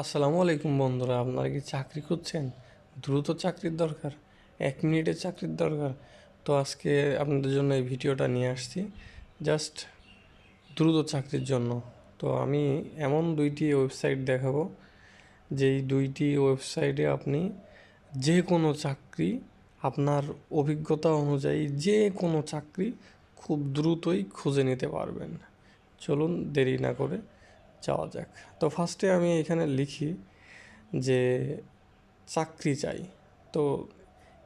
আসসালামু আলাইকুম বন্ধুরা, আপনারা কি চাকরি খুঁজছেন? দ্রুত চাকরির দরকার, এক মিনিটের চাকরির দরকার। তো আজকে আপনাদের জন্য এই ভিডিওটা নিয়ে আসছি, জাস্ট দ্রুত চাকরির জন্য। তো আমি এমন দুইটি ওয়েবসাইট দেখাবো, যেই দুইটি ওয়েবসাইটে আপনি যে কোনো চাকরি, আপনার অভিজ্ঞতা অনুযায়ী যে কোনো চাকরি খুব দ্রুতই খুঁজে নিতে পারবেন। চলুন দেরি না করে যাওয়া যাক। তো ফার্স্টে আমি এখানে লিখি যে চাকরি চাই। তো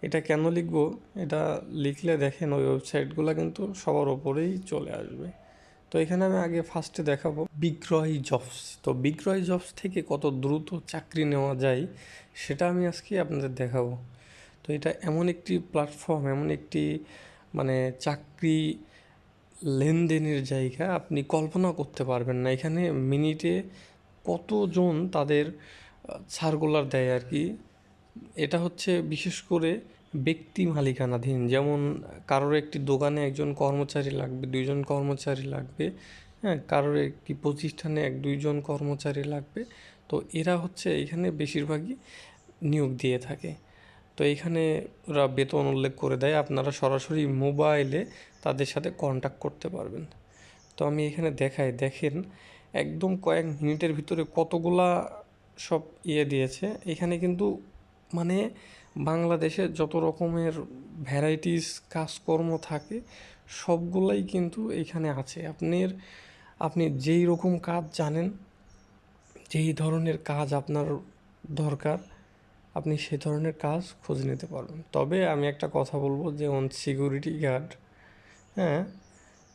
এটা কেন লিখব? এটা লিখলে দেখেন ওই ওয়েবসাইটগুলো কিন্তু সবার ওপরেই চলে আসবে। তো এখানে আমি আগে ফার্স্টে দেখাবো বিগ্রহী জবস তো বিক্রয় জবস থেকে কত দ্রুত চাকরি নেওয়া যায় সেটা আমি আজকে আপনাদের দেখাবো। তো এটা এমন একটি প্ল্যাটফর্ম এমন একটি মানে চাকরি লেনদেনের জায়গা আপনি কল্পনা করতে পারবেন না। এখানে মিনিটে কতজন তাদের সার্কুলার দেয় আর কি? এটা হচ্ছে বিশেষ করে ব্যক্তি মালিকানাধীন। যেমন কারোর একটি দোকানে একজন কর্মচারী লাগবে, দুইজন কর্মচারী লাগবে হ্যাঁ কারোর একটি প্রতিষ্ঠানে এক, দুইজন কর্মচারী লাগবে। তো এরা হচ্ছে এখানে বেশিরভাগই নিয়োগ দিয়ে থাকে। তো এখানে ওরা বেতন উল্লেখ করে দেয়। আপনারা সরাসরি মোবাইলে তাদের সাথে কন্ট্যাক্ট করতে পারবেন। তো আমি এখানে দেখাই, দেখেন একদম কয়েক মিনিটের ভিতরে কতগুলা সব ইয়ে দিয়েছে। এখানে কিন্তু মানে বাংলাদেশে যত রকমের ভ্যারাইটিস কাজকর্ম থাকে, সবগুলাই কিন্তু এখানে আছে। আপনার, আপনি যেই রকম কাজ জানেন, যেই ধরনের কাজ আপনার দরকার, আপনি সে ধরনের কাজ খুঁজে নিতে পারবেন। তবে আমি একটা কথা বলব যেমন সিকিউরিটি গার্ড হ্যাঁ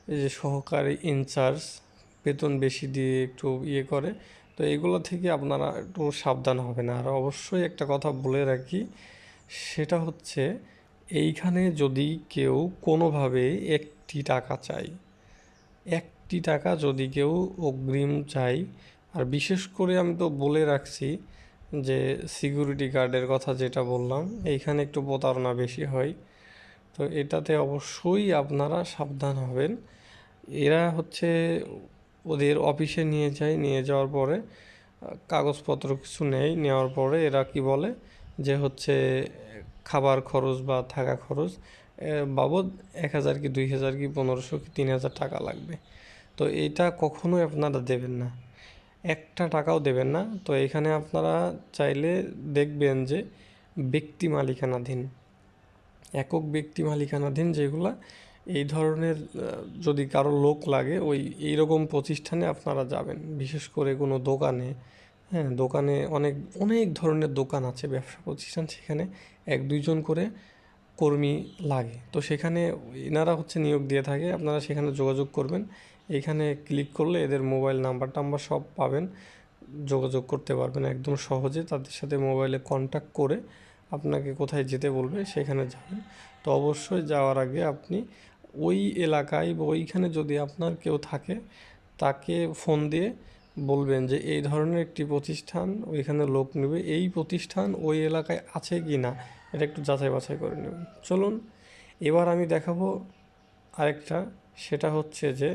এই যে সহকারী ইনচার্জ বেতন বেশি দিয়ে একটু ইয়ে করে, তো এগুলো থেকে আপনারা একটু সাবধান হবেন। আর অবশ্যই একটা কথা বলে রাখি, সেটা হচ্ছে এইখানে যদি কেউ কোনোভাবে একটি টাকা চাই একটি টাকা যদি কেউ অগ্রিম চাই আর বিশেষ করে আমি তো বলে রাখছি যে সিকিউরিটি গার্ডের কথা যেটা বললাম, এইখানে একটু প্রতারণা বেশি হয়। তো এটাতে অবশ্যই আপনারা সাবধান হবেন। এরা হচ্ছে ওদের অফিসে নিয়ে যায়, নিয়ে যাওয়ার পরে, কাগজপত্র কিছু নেয়, নেওয়ার পরে এরা কি বলে যে হচ্ছে খাবার খরচ বা থাকা খরচ বাবদ এক হাজার কি দুই হাজার কি পনেরোশো কি তিন হাজার টাকা লাগবে। তো এটা কখনোই আপনারা দেবেন না। একটা টাকাও দেবেন না। তো এখানে আপনারা চাইলে দেখবেন যে ব্যক্তি মালিকানাধীন। একক ব্যক্তি মালিকানাধীন যেগুলা, এই ধরনের যদি কারও লোক লাগে, ওই এইরকম প্রতিষ্ঠানে আপনারা যাবেন। বিশেষ করে কোনো দোকানে হ্যাঁ দোকানে অনেক অনেক ধরনের দোকান আছে, ব্যবসা প্রতিষ্ঠান সেখানে এক দুইজন করে কর্মী লাগে। তো সেখানে এনারা হচ্ছে নিয়োগ দিয়ে থাকে, আপনারা সেখানে যোগাযোগ করবেন। এইখানে ক্লিক করলে এদের মোবাইল নাম্বার টাম্বার সব পাবেন, যোগাযোগ করতে পারবেন একদম সহজে, তাদের সাথে মোবাইলে কন্ট্যাক্ট করে আপনাকে কোথায় যেতে বলবে সেখানে যাবেন। তো অবশ্যই যাওয়ার আগে আপনি ওই এলাকায় বা ওইখানে যদি আপনার কেউ থাকে, তাকে ফোন দিয়ে বলবেন যে, এই ধরনের একটি প্রতিষ্ঠান ওইখানে লোক নেবে। এই প্রতিষ্ঠান ওই এলাকায় আছে কি না? এটা একটু যাচাই বাছাই করে নেবেন। চলুন, এবার আমি দেখাবো আরেকটা। সেটা হচ্ছে যে,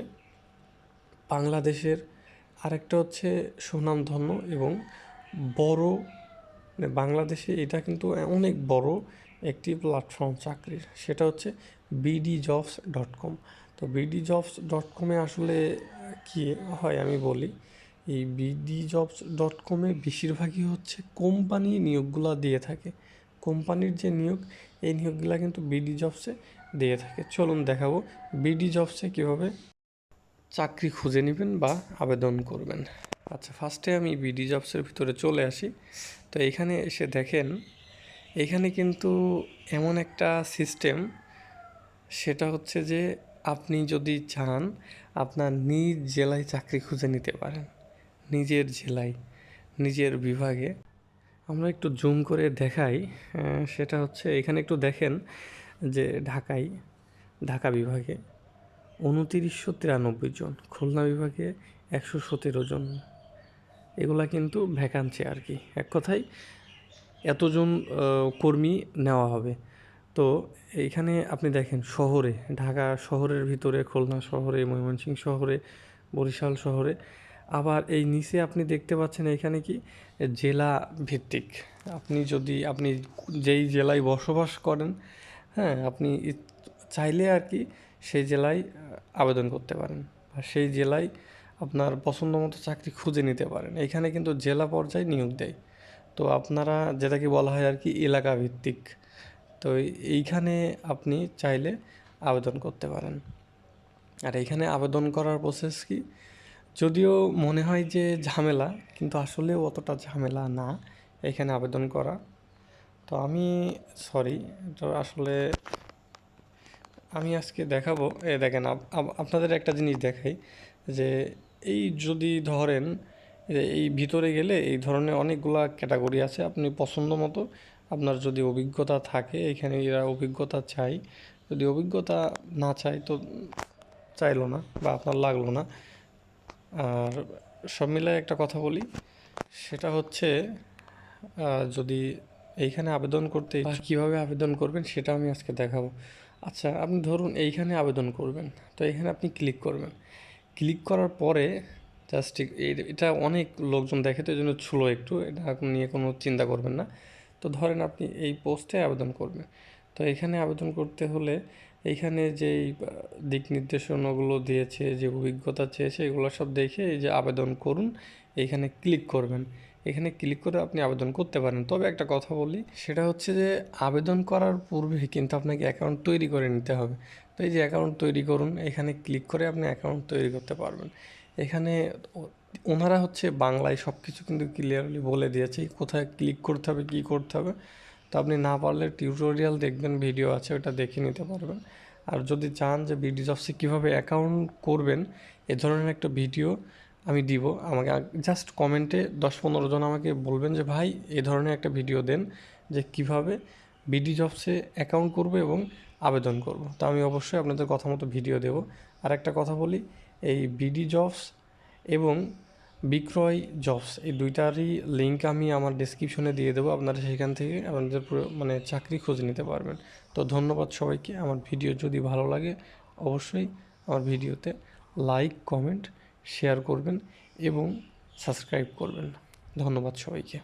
বাংলাদেশের আরেকটা হচ্ছে সুনামধন্য এবং বড় মানে বাংলাদেশে এটা কিন্তু অনেক বড় একটি প্ল্যাটফর্ম চাকরির। সেটা হচ্ছে বিডি জবস ডট কম তো বিডি জবস ডট কমে আসলে কী হয় আমি বলি, এই বিডি জবস ডট কমে বেশিরভাগই হচ্ছে কোম্পানি নিয়োগগুলো দিয়ে থাকে। কোম্পানির যে নিয়োগ, এই নিয়োগগুলো কিন্তু বিডি জবসে দিয়ে থাকে। চলুন দেখাবো বিডি জবসে কীভাবে চাকরি খুঁজে নেবেন বা আবেদন করবেন। আচ্ছা ফার্স্টে আমি বিডি জবসের ভিতরে চলে আসি। তো এখানে এসে দেখেন, এখানে কিন্তু এমন একটা সিস্টেম সেটা হচ্ছে যে আপনি যদি চান, আপনার নিজ জেলায় চাকরি খুঁজে নিতে পারেন। নিজের জেলায়, নিজের বিভাগে। আমরা একটু জুম করে দেখাই সেটা হচ্ছে, এখানে একটু দেখেন যে ঢাকায়, ঢাকা বিভাগে উনতিরিশশো তিরানব্বই জন, খুলনা বিভাগে একশো সতেরো জন। এগুলা কিন্তু ভ্যাকান্সি আর কি। এক কথায় এতজন কর্মী নেওয়া হবে। তো এইখানে আপনি দেখেন শহরে, ঢাকা শহরের ভিতরে, খুলনা শহরে ময়মনসিংহ শহরে, বরিশাল শহরে, আবার এই নিচে আপনি দেখতে পাচ্ছেন এখানে কি জেলা ভিত্তিক। আপনি যদি, আপনি যেই জেলায় বসবাস করেন হ্যাঁ আপনি চাইলে আর কি সেই জেলায়, আবেদন করতে পারেন। আর সেই জেলায় আপনার পছন্দ মতো চাকরি খুঁজে নিতে পারেন। এখানে কিন্তু জেলা পর্যায়ে নিয়োগ দেয়। তো আপনারা যেটাকে বলা হয় আর কি এলাকা ভিত্তিক তো এইখানে আপনি চাইলে আবেদন করতে পারেন। আর এইখানে আবেদন করার প্রসেস কি? যদিও মনে হয় যে ঝামেলা, কিন্তু আসলে অতটা ঝামেলা না এখানে আবেদন করা। তো আমি সরি তো আসলে আমি আজকে দেখাবো। এ দেখেন, আপ- আপ- আপনাদের একটা জিনিস দেখাই যে এই যদি ধরেন এই ভিতরে গেলে এই ধরনের অনেকগুলা ক্যাটাগরি আছে আপনি পছন্দ মতো আপনার যদি অভিজ্ঞতা থাকে এখানে এরা অভিজ্ঞতা চাই। যদি অভিজ্ঞতা না চাই তো চাইলো না বা আপনার লাগল না। আর সব মিলায় একটা কথা বলি সেটা হচ্ছে যদি এইখানে আবেদন করতে কীভাবে আবেদন করবেন সেটা আমি আজকে দেখাবো। আচ্ছা আপনি ধরুন এইখানে আবেদন করবেন তো এখানে আপনি ক্লিক করবেন। ক্লিক করার পরে জাস্ট এটা অনেক লোকজন দেখে তো এই জন্য ছুলো একটু, এটা নিয়ে কোনো চিন্তা করবেন না। তো ধরেন আপনি এই পোস্টে আবেদন করবেন। তো এখানে আবেদন করতে হলে এইখানে যেই দিক নির্দেশনাগুলো দিয়েছে, যে অভিজ্ঞতা চেয়েছে, এগুলো সব দেখে এই যে আবেদন করুন এইখানে ক্লিক করবেন। এখানে ক্লিক করে আপনি আবেদন করতে পারেন। তবে একটা কথা বলি, সেটা হচ্ছে যে আবেদন করার পূর্বে কিন্তু আপনাকে অ্যাকাউন্ট তৈরি করে নিতে হবে। তো এই যে অ্যাকাউন্ট তৈরি করুন, এখানে ক্লিক করে আপনি অ্যাকাউন্ট তৈরি করতে পারবেন। এখানে ওনারা হচ্ছে বাংলায় সব কিছু কিন্তু ক্লিয়ারলি বলে দিয়েছে, কোথায় ক্লিক করতে হবে, কী করতে হবে। তো আপনি না পারলে টিউটোরিয়াল দেখবেন ভিডিও আছে, ওটা দেখে নিতে পারবেন। আর যদি চান যে বিডি জবসে কীভাবে অ্যাকাউন্ট করবেন, এ ধরনের একটা ভিডিও আমি দিব। আমাকে জাস্ট কমেন্টে দশ পনেরো জন আমাকে বলবেন যে, ভাই, এ ধরনের একটা ভিডিও দেন যে কীভাবে বিডি জবসে অ্যাকাউন্ট করব এবং আবেদন করব। তো আমি অবশ্যই আপনাদের কথা মতো ভিডিও দেব। আর একটা কথা বলি, এই বিডি জবস এবং বিক্রয় জবস এই দুইটারই লিঙ্ক আমি আমার ডেসক্রিপশনে দিয়ে দেবো। আপনারা সেখান থেকে আপনাদের মানে চাকরি খুঁজে নিতে পারবেন। তো ধন্যবাদ সবাইকে। আমার ভিডিও যদি ভালো লাগে, অবশ্যই আমার ভিডিওতে লাইক কমেন্ট শেয়ার করবেন এবং সাবস্ক্রাইব করবেন। ধন্যবাদ সবাইকে।